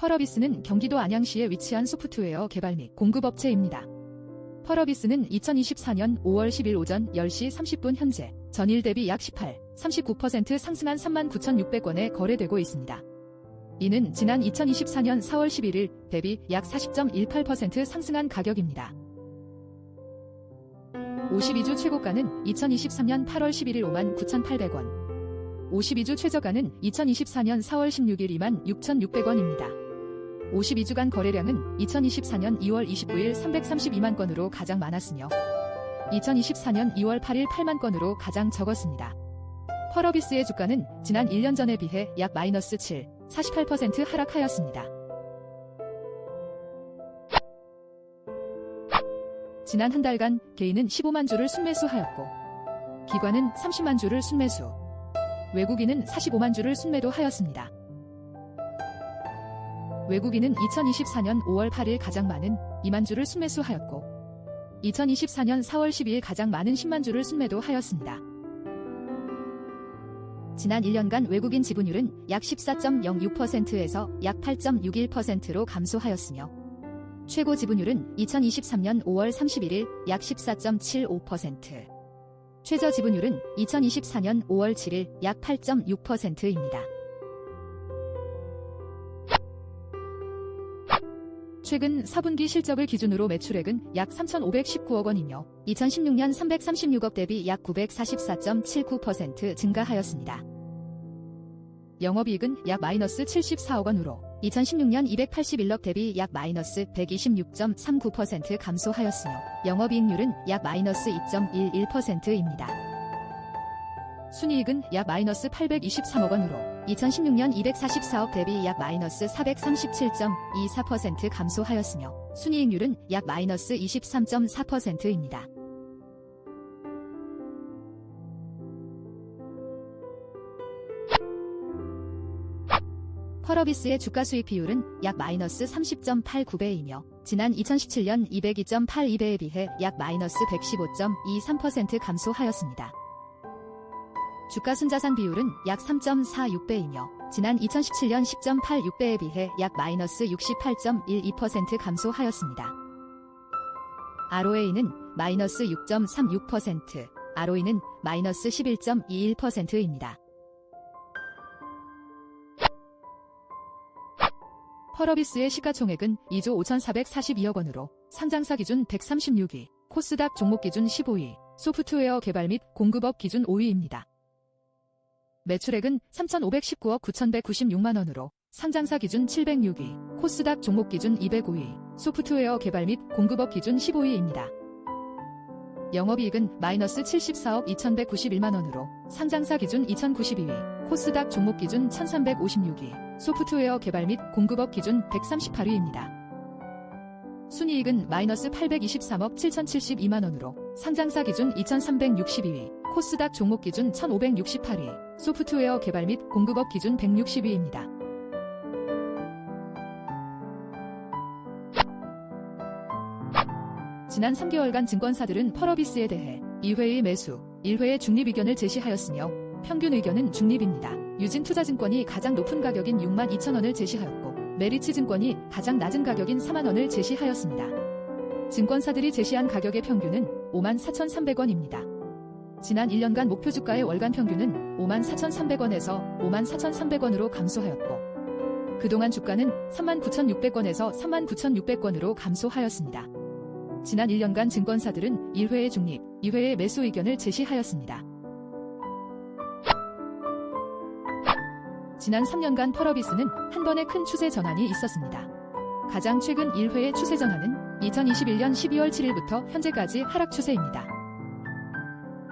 펄어비스는 경기도 안양시에 위치한 소프트웨어 개발 및 공급업체입니다. 펄어비스는 2024년 5월 10일 오전 10시 30분 현재 전일 대비 약 18, 39% 상승한 39,600원에 거래되고 있습니다. 이는 지난 2024년 4월 11일 대비 약 40.18% 상승한 가격입니다. 52주 최고가는 2023년 8월 11일 5만 9,800원. 52주 최저가는 2024년 4월 16일 2만 6,600원입니다. 52주간 거래량은 2024년 2월 29일 332만 건으로 가장 많았으며 2024년 2월 8일 8만 건으로 가장 적었습니다. 펄어비스의 주가는 지난 1년 전에 비해 약 마이너스 7, 48% 하락하였습니다. 지난 한 달간 개인은 15만 주를 순매수하였고 기관은 30만 주를 순매수, 외국인은 45만 주를 순매도 하였습니다. 외국인은 2024년 5월 8일 가장 많은 2만 주를 순매수하였고 2024년 4월 12일 가장 많은 10만 주를 순매도하였습니다. 지난 1년간 외국인 지분율은 약 14.06%에서 약 8.61%로 감소하였으며 최고 지분율은 2023년 5월 31일 약 14.75%, 최저 지분율은 2024년 5월 7일 약 8.6%입니다. 최근 4분기 실적을 기준으로 매출액은 약 3,519억 원이며 2016년 336억 대비 약 944.79% 증가하였습니다. 영업이익은 약 마이너스 74억 원으로 2016년 281억 대비 약 마이너스 126.39% 감소하였으며 영업이익률은 약 마이너스 2.11%입니다. 순이익은 약 마이너스 823억 원으로 2016년 244억 대비 약 마이너스 437.24% 감소하였으며 순이익률은 약 마이너스 23.4%입니다. 펄어비스의 주가 수익 비율은 약 마이너스 30.89배이며 지난 2017년 202.82배에 비해 약 마이너스 115.23% 감소하였습니다. 주가 순자산 비율은 약 3.46배이며 지난 2017년 10.86배에 비해 약 마이너스 68.12% 감소하였습니다. ROA는 마이너스 6.36%, ROE는 마이너스 11.21%입니다. 펄어비스의 시가총액은 2조 5,442억 원으로 상장사 기준 136위, 코스닥 종목 기준 15위, 소프트웨어 개발 및 공급업 기준 5위입니다. 매출액은 3,519억 9,196만 원으로 상장사 기준 706위, 코스닥 종목 기준 205위, 소프트웨어 개발 및 공급업 기준 15위입니다. 영업이익은 마이너스 74억 2,191만 원으로 상장사 기준 2,092위, 코스닥 종목 기준 1,356위, 소프트웨어 개발 및 공급업 기준 138위입니다. 순이익은 마이너스 823억 7,072만 원으로 상장사 기준 2,362위, 코스닥 종목 기준 1,568위, 소프트웨어 개발 및 공급업 기준 160위입니다. 지난 3개월간 증권사들은 펄어비스에 대해 2회의 매수, 1회의 중립 의견을 제시하였으며 평균 의견은 중립입니다. 유진 투자증권이 가장 높은 가격인 6만 2천 원을 제시하였고 메리츠 증권이 가장 낮은 가격인 4만 원을 제시하였습니다. 증권사들이 제시한 가격의 평균은 5만 4,300원입니다. 지난 1년간 목표 주가의 월간 평균은 5만 4,300원에서 5만 4,300원으로 감소하였고 그동안 주가는 3만 9,600원에서 3만 9,600원으로 감소하였습니다. 지난 1년간 증권사들은 1회의 중립, 2회의 매수 의견을 제시하였습니다. 지난 3년간 펄어비스는 한 번의 큰 추세 전환이 있었습니다. 가장 최근 1회의 추세 전환은 2021년 12월 7일부터 현재까지 하락 추세입니다.